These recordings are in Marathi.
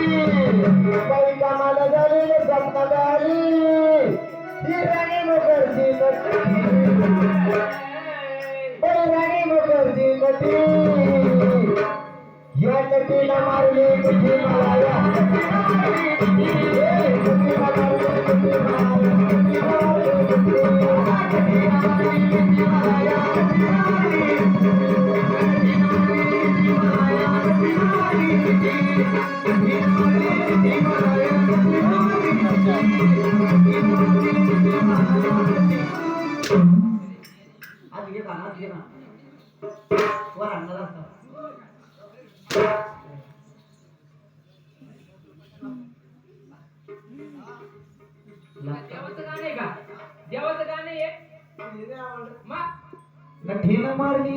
बाई कामाला झाली रे आली ही राणी मुखर्जी नटी. राणी मुखर्जी नटी. या नटीला मारली कुठे मला या कुठे मला कुठे मला देवाचं गाणं आहे का? देवाचं गाणं आहे. मग मारली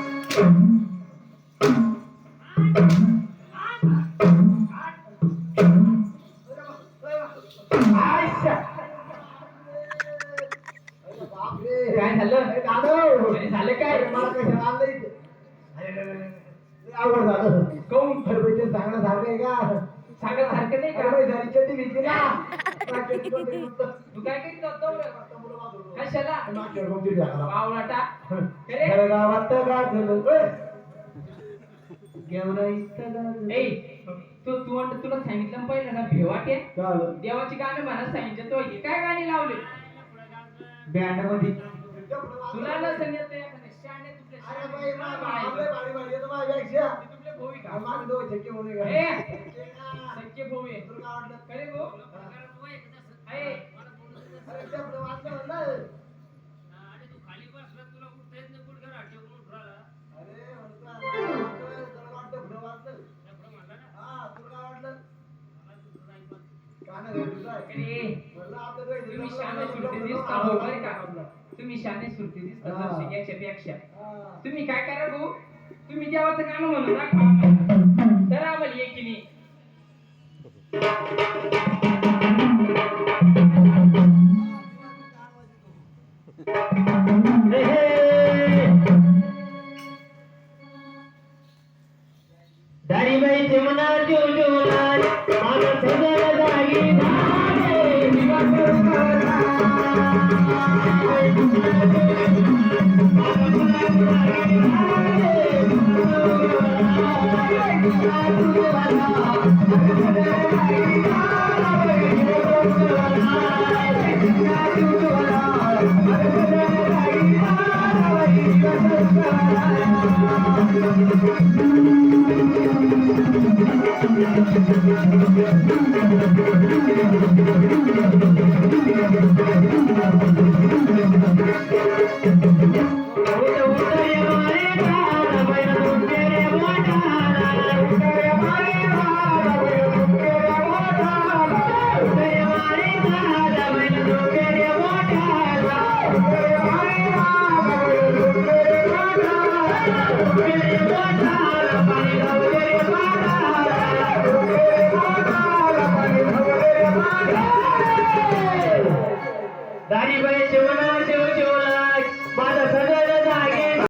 काय झालं? दादा. झालं काय? मला आणलं इथे? आवड झालं. बाई, ते चांगलं झालं आहे का? सांगत सारखं नाही का? बाई, झाली चड्डी घेतली ना. तू काय करीत होतो कशाला. पावलाटा अरे. गावात तू तू म्हणतो तुला सांगितलं पहिलं ना भेवाटे? देवाची गाणं म्हणत सांगितलं. तो हे काय गाणी लावले? बँडमध्ये. तुला न सांगितलं शाणे तुझे अरे आपले भारी भारी येतं माझ्यापेक्षा. तुझे अरे, का मागे दोन छक्के होणे का? ए! छक्के ना. सख्खे भाऊ आहे तुला काय वाटलं? खरे भाऊ आहे. अरे, ते आपलं वाचलं म्हणलं. अरे, म्हणतो, अरे, वाटलं, तुला वाटलं, पुढं वाचलं. हा, तुला वाटलं? कानं धरून तुझं. अरे म्हणलं, तुम्ही शाने दिसता बरं. का तुम्ही शाने सुरती दिसता. दर्शक याच्यापेक्षा हा. तुम्ही काय करा भाऊ तुम्ही देवाचं गाणं म्हणून दाखवा तर आम्हाला ये की नाही हे, हे. दाढीबाईचे म्हणा जीव जीवनात, माणूस जरा जागी दाढीबाईचे म्हणा